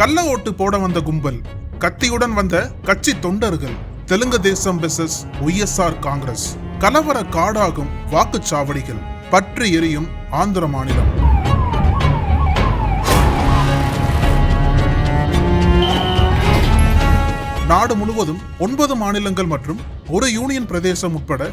கள்ள ஓட்டு போட வந்த கும்பல் கத்தியுடன் வந்த கட்சி தொண்டர்கள் தெலுங்கு தேசம் வெசஸ் ஒய்எஸ்ஆர் காங்கிரஸ். கலவர காடாகும் வாக்குச்சாவடிகள் பற்றி எரியும் ஆந்திர மாநிலம். நாடு முழுவதும் ஒன்பது மாநிலங்கள் மற்றும் ஒரு யூனியன் பிரதேசம் உட்பட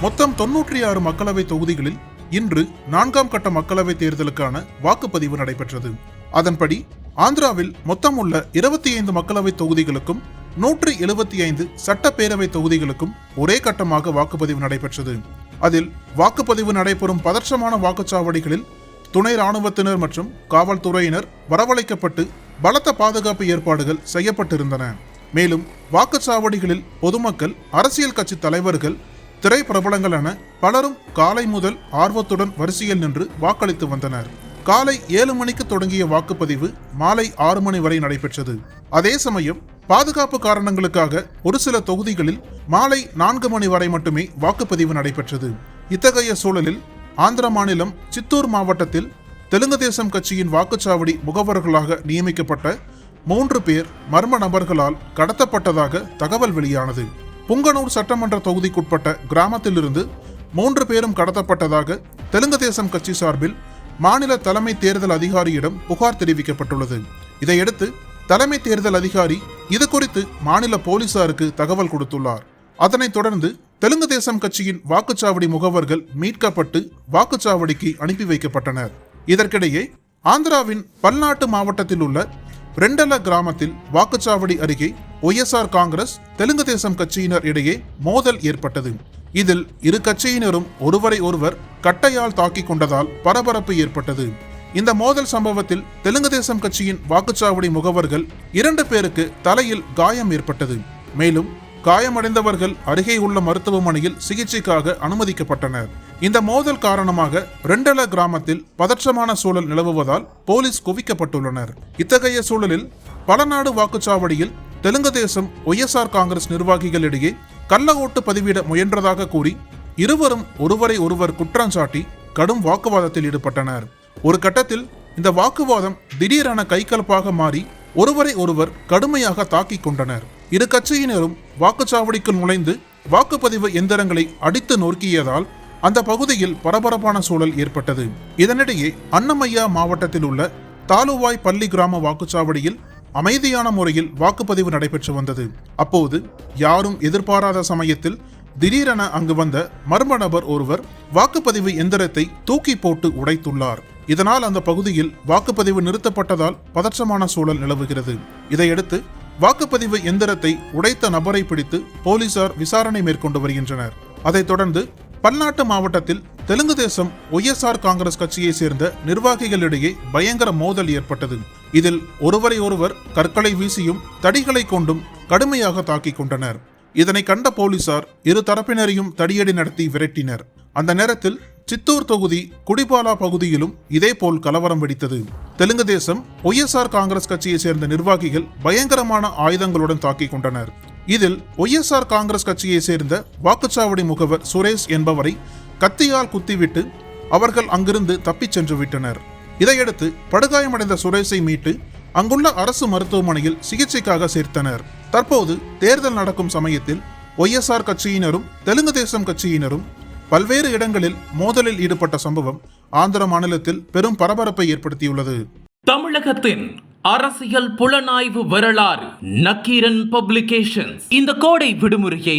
மொத்தம் தொன்னூற்றி ஆறு மக்களவை தொகுதிகளில் இன்று நான்காம் கட்ட மக்களவை தேர்தலுக்கான வாக்குப்பதிவு நடைபெற்றது. அதன்படி ஆந்திராவில் மொத்தம் உள்ள இருபத்தி ஐந்து மக்களவைத் தொகுதிகளுக்கும் நூற்றி எழுபத்தி ஐந்து சட்டப்பேரவை தொகுதிகளுக்கும் ஒரே கட்டமாக வாக்குப்பதிவு நடைபெற்றது. அதில் வாக்குப்பதிவு நடைபெறும் பதற்றமான வாக்குச்சாவடிகளில் துணை ராணுவத்தினர் மற்றும் காவல்துறையினர் வரவழைக்கப்பட்டு பலத்த பாதுகாப்பு ஏற்பாடுகள் செய்யப்பட்டிருந்தன. மேலும் வாக்குச்சாவடிகளில் பொதுமக்கள் அரசியல் கட்சி தலைவர்கள் திரைப்பிரபலங்களான பலரும் காலை முதல் ஆர்வத்துடன் வரிசையில் நின்று வாக்களித்து வந்தனர். காலை ஏழு மணிக்கு தொடங்கிய வாக்குப்பதிவு மாலை ஆறு மணி வரை நடைபெற்றது. அதே சமயம் பாதுகாப்பு காரணங்களுக்காக ஒரு சில தொகுதிகளில் மாலை நான்கு மணி வரை மட்டுமே வாக்குப்பதிவு நடைபெற்றது. இத்தகைய சூழலில் ஆந்திர மாநிலம் சித்தூர் மாவட்டத்தில் தெலுங்கு தேசம் கட்சியின் வாக்குச்சாவடி முகவர்களாக நியமிக்கப்பட்ட மூன்று பேர் மர்ம நபர்களால் கடத்தப்பட்டதாக தகவல் வெளியானது. புங்கனூர் சட்டமன்ற தொகுதிக்குட்பட்ட கிராமத்திலிருந்து மூன்று பேரும் கடத்தப்பட்டதாக தெலுங்கு தேசம் கட்சி சார்பில் மாநில தலைமை தேர்தல் அதிகாரியிடம் புகார் தெரிவிக்கப்பட்டுள்ளது. இதையடுத்து தலைமை தேர்தல் அதிகாரி இது குறித்து மாநில போலீசாருக்கு தகவல் கொடுத்துள்ளார். அதனைத் தொடர்ந்து தெலுங்கு தேசம் கட்சியின் வாக்குச்சாவடி முகவர்கள் மீட்கப்பட்டு வாக்குச்சாவடிக்கு அனுப்பி வைக்கப்பட்டனர். இதற்கிடையே ஆந்திராவின் பல்நாட்டு மாவட்டத்தில் உள்ள ரெண்டல கிராமத்தில் வாக்குச்சாவடி அருகே ஒய்எஸ்ஆர் காங்கிரஸ் தெலுங்கு தேசம் கட்சியினர் இடையே மோதல் ஏற்பட்டது. இதில் இரு கட்சியினரும் ஒருவரை ஒருவர் கட்டையால் தாக்கிக் கொண்டதால் பரபரப்பு ஏற்பட்டது. இந்த மோதல் சம்பவத்தில் தெலுங்கு தேசம் கட்சியின் வாக்குச்சாவடி முகவர்கள் இரண்டு பேருக்கு தலையில் காயம் ஏற்பட்டது. மேலும் காயமடைந்தவர்கள் அருகே உள்ள மருத்துவமனையில் சிகிச்சைக்காக அனுமதிக்கப்பட்டனர். இந்த மோதல் காரணமாக ரெண்டல கிராமத்தில் பதற்றமான சூழல் நிலவுவதால் போலீஸ் குவிக்கப்பட்டுள்ளனர். இத்தகைய சூழலில் பலநாடு வாக்குச்சாவடியில் தெலுங்கு தேசம் ஒய்எஸ்ஆர் காங்கிரஸ் நிர்வாகிகளிடையே கள்ள ஓட்டு பதிவிட முயன்றதாக கூறி இருவரும் ஒருவரை ஒருவர் குற்றம் சாட்டி கடும் வாக்குவாதத்தில் ஈடுபட்டனர். ஒரு கட்டத்தில் இந்த வாக்குவாதம் திடீரென கைகலப்பாக மாறி ஒருவரை ஒருவர் கடுமையாக தாக்கிக் கொண்டனர். இரு கட்சியினரும் வாக்குச்சாவடிக்குள் நுழைந்து வாக்குப்பதிவு எந்திரங்களை அடித்து நொறுக்கியதால் அந்த பகுதியில் பரபரப்பான சூழல் ஏற்பட்டது. இதனிடையே அன்னமையா மாவட்டத்தில் உள்ள தாலுவாய் பள்ளி கிராம வாக்குச்சாவடியில் அமைதியான முறையில் வாக்குப்பதிவு நடைபெற்று வந்தது. அப்போது யாரும் எதிர்பாராத சமயத்தில் திடீரென அங்கு வந்த மர்ம நபர் ஒருவர் வாக்குப்பதிவு எந்திரத்தை தூக்கி போட்டு உடைத்துள்ளார். இதனால் அந்த பகுதியில் வாக்குப்பதிவு நிறுத்தப்பட்டதால் பதற்றமான சூழல் நிலவுகிறது. இதையடுத்து வாக்குப்பதிவு எந்திரத்தை உடைத்த நபரை பிடித்து போலீசார் விசாரணை மேற்கொண்டு வருகின்றனர். அதைத் தொடர்ந்து பல்நாட்டு மாவட்டத்தில் தெலுங்கு தேசம் ஒய்எஸ்ஆர் காங்கிரஸ் கட்சியை சேர்ந்த நிர்வாகிகளிடையே பயங்கர மோதல் ஏற்பட்டது. இதில் ஒருவரை ஒருவர் கற்களை வீசியும் தடிகளை கொண்டும் கடுமையாக தாக்கிக் கொண்டனர். இதனை கண்ட போலீசார் இரு தரப்பினரையும் தடியடி நடத்தி விரட்டினர். அந்த நேரத்தில் சித்தூர் தொகுதி குடிபாலா பகுதியிலும் இதேபோல் கலவரம் வெடித்தது. தெலுங்கு தேசம் ஒய்எஸ்ஆர் காங்கிரஸ் கட்சியை சேர்ந்த நிர்வாகிகள் பயங்கரமான ஆயுதங்களுடன் தாக்கிக் கொண்டனர். இதில் ஒய்எஸ்ஆர் காங்கிரஸ் கட்சியை சேர்ந்த வாக்குச்சாவடி முகவர் சுரேஷ் என்பவரை கத்தியால் குத்திவிட்டு அவர்கள் அங்கிருந்து தப்பிச் சென்று விட்டனர். இதையடுத்து படுகாயமடைந்த சுரேஷை மீட்டு அங்குள்ள அரசு மருத்துவமனையில் சிகிச்சைக்காக சேர்த்தனர். தற்போது தேர்தல் நடக்கும் சமயத்தில் ஒய்எஸ்ஆர் கட்சியினரும் தெலுங்கு தேசம் கட்சியினரும் பல்வேறு இடங்களில் மோதலில் ஈடுபட்ட சம்பவம் ஆந்திர மாநிலத்தில் பெரும் பரபரப்பை ஏற்படுத்தியுள்ளது. தமிழகத்தின் அரசியல் புலனாய்வு வரலாறு நக்கீரன் பப்ளிகேஷன்ஸ். இந்த கோடை விடுமுறையை